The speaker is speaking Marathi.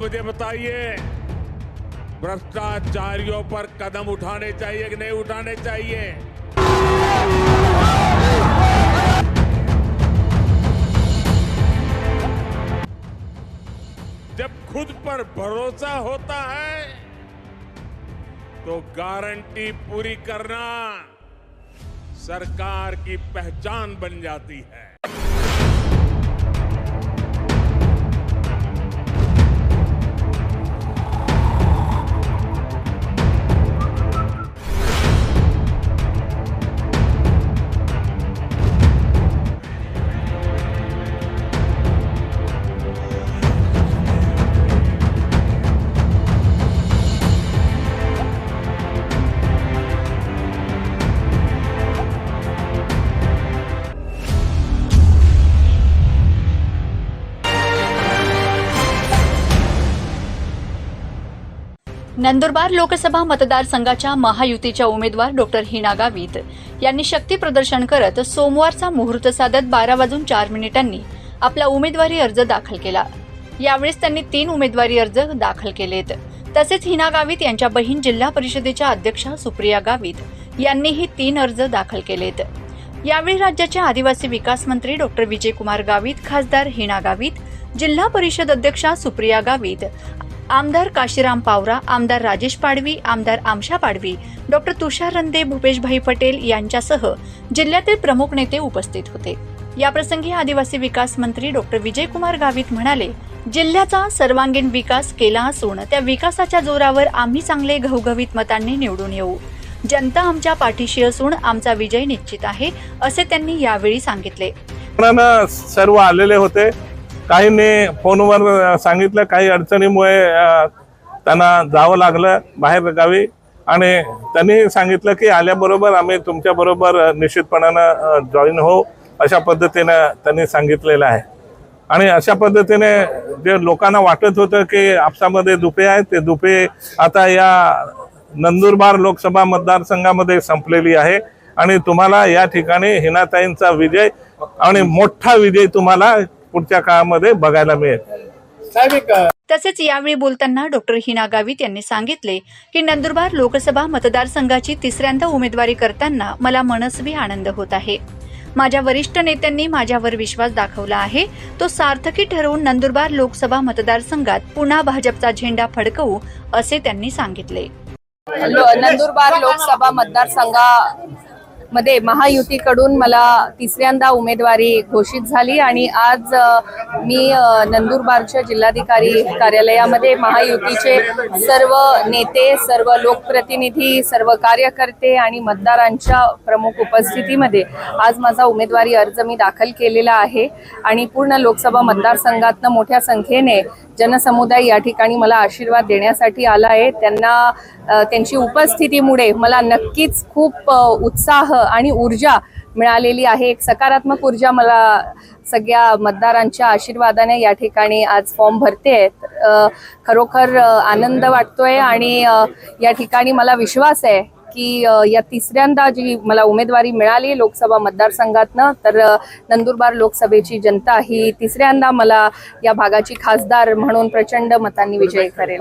मुझे बताइए, भ्रष्टाचारियों पर कदम उठाने चाहिए कि नहीं उठाने चाहिए? जब खुद पर भरोसा होता है तो गारंटी पूरी करना सरकार की पहचान बन जाती है। नंदुरबार लोकसभा मतदारसंघाच्या महायुतीच्या उमेदवार डॉक्टर हिना गावित यांनी शक्ती प्रदर्शन करत सोमवारचा मुहूर्त साधत बारा वाजून चार मिनिटांनी आपला उमेदवारी अर्ज दाखल केला. यावेळेस त्यांनी तीन उमेदवारी अर्ज दाखल केलेत. तसेच हिना गावित यांच्या बहीण जिल्हा परिषदेच्या अध्यक्षा सुप्रिया गावित यांनीही तीन अर्ज दाखल केलेत. यावेळी राज्याचे आदिवासी विकास मंत्री डॉक्टर विजयकुमार गावित खासदार हिना गावित जिल्हा परिषद अध्यक्षा सुप्रिया गावित आमदार काशीराम पावरा आमदार राजेश पाडवी आमदार आमशा पाडवी डॉक्टर तुषार रंदे भूपेशभाई पटेल यांच्यासह जिल्ह्यातील प्रमुख नेते उपस्थित होते. याप्रसंगी आदिवासी विकास मंत्री डॉक्टर विजयकुमार गावित म्हणाले जिल्ह्याचा सर्वांगीण विकास केला असून त्या विकासाच्या जोरावर आम्ही चांगले घवघवीत मतांनी निवडून येऊ. जनता आमच्या पाठीशी असून आमचा विजय निश्चित आहे असे त्यांनी यावेळी सांगितले. सर्व आलेले होते. काहींनी फोनवर सांगितलं काही अडचणीमुळे त्यांना जावं लागलं बाहेर गावी. आणि त्यांनी सांगितलं की आल्याबरोबर आम्ही तुमच्याबरोबर निश्चितपणानं जॉईन होऊ अशा पद्धतीनं त्यांनी सांगितलेलं आहे. आणि अशा पद्धतीने जे लोकांना वाटत होतं की आपसामध्ये दुपे आहेत ते दुपे आता या नंदुरबार लोकसभा मतदारसंघामध्ये संपलेली आहे. आणि तुम्हाला या ठिकाणी हिनाताईंचा विजय आणि मोठा विजय तुम्हाला पुढच्या काळामध्ये बघायला मिळेल. तसेच यावेळी बोलताना डॉक्टर हिना गावित यांनी सांगितले की नंदुरबार लोकसभा मतदारसंघाची तिसऱ्यांदा उमेदवारी करताना मला मनस्वी आनंद होत आहे. माझ्या वरिष्ठ नेत्यांनी माझ्यावर विश्वास दाखवला आहे. तो सार्थकी ठरवून नंदुरबार लोकसभा मतदारसंघात पुन्हा भाजपचा झेंडा फडकवू असे त्यांनी सांगितले. नंदुरबार लोकसभा मध्ये महायुतीकडून मला तिसऱ्यांदा उमेदवारी घोषित झाली आणि आज मी नंदुरबारच्या जिल्हाधिकारी कार्यालयामध्ये महायुतीचे सर्व नेते सर्व लोकप्रतिनिधी सर्व कार्यकर्ते आणि मतदारांच्या प्रमुख उपस्थितीमध्ये आज माझा उमेदवारी अर्ज मी दाखल केलेला आहे आणि पूर्ण लोकसभा मतदारसंघातनं मोठ्या संख्येने जनसमुदाय या ठिकाणी मला आशीर्वाद देण्यासाठी आला आहे. त्यांना त्यांची उपस्थितीमुळे मला नक्कीच खूप उत्साह आणि ऊर्जा मिळालेली आहे. एक सकारात्मक ऊर्जा मला सगळ्या मतदारांच्या आशीर्वादाने या ठिकाणी आज फॉर्म भरते. खरोखर आनंद वाटतोय आणि या ठिकाणी मला विश्वास आहे की या तिसऱ्यांदा जी मला उमेदवारी मिळाली लोकसभा मतदारसंघातनं तर नंदुरबार लोकसभेची जनता ही तिसऱ्यांदा मला या भागाची खासदार म्हणून प्रचंड मतांनी विजयी करेल